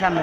সামনে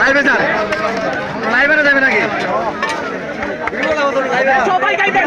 লাইভে স্যার লাইভে যাবে নাকি সবাই গাইবেন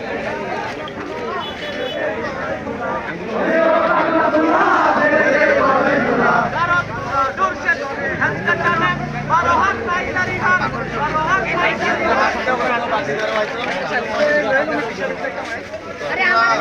আরে আমার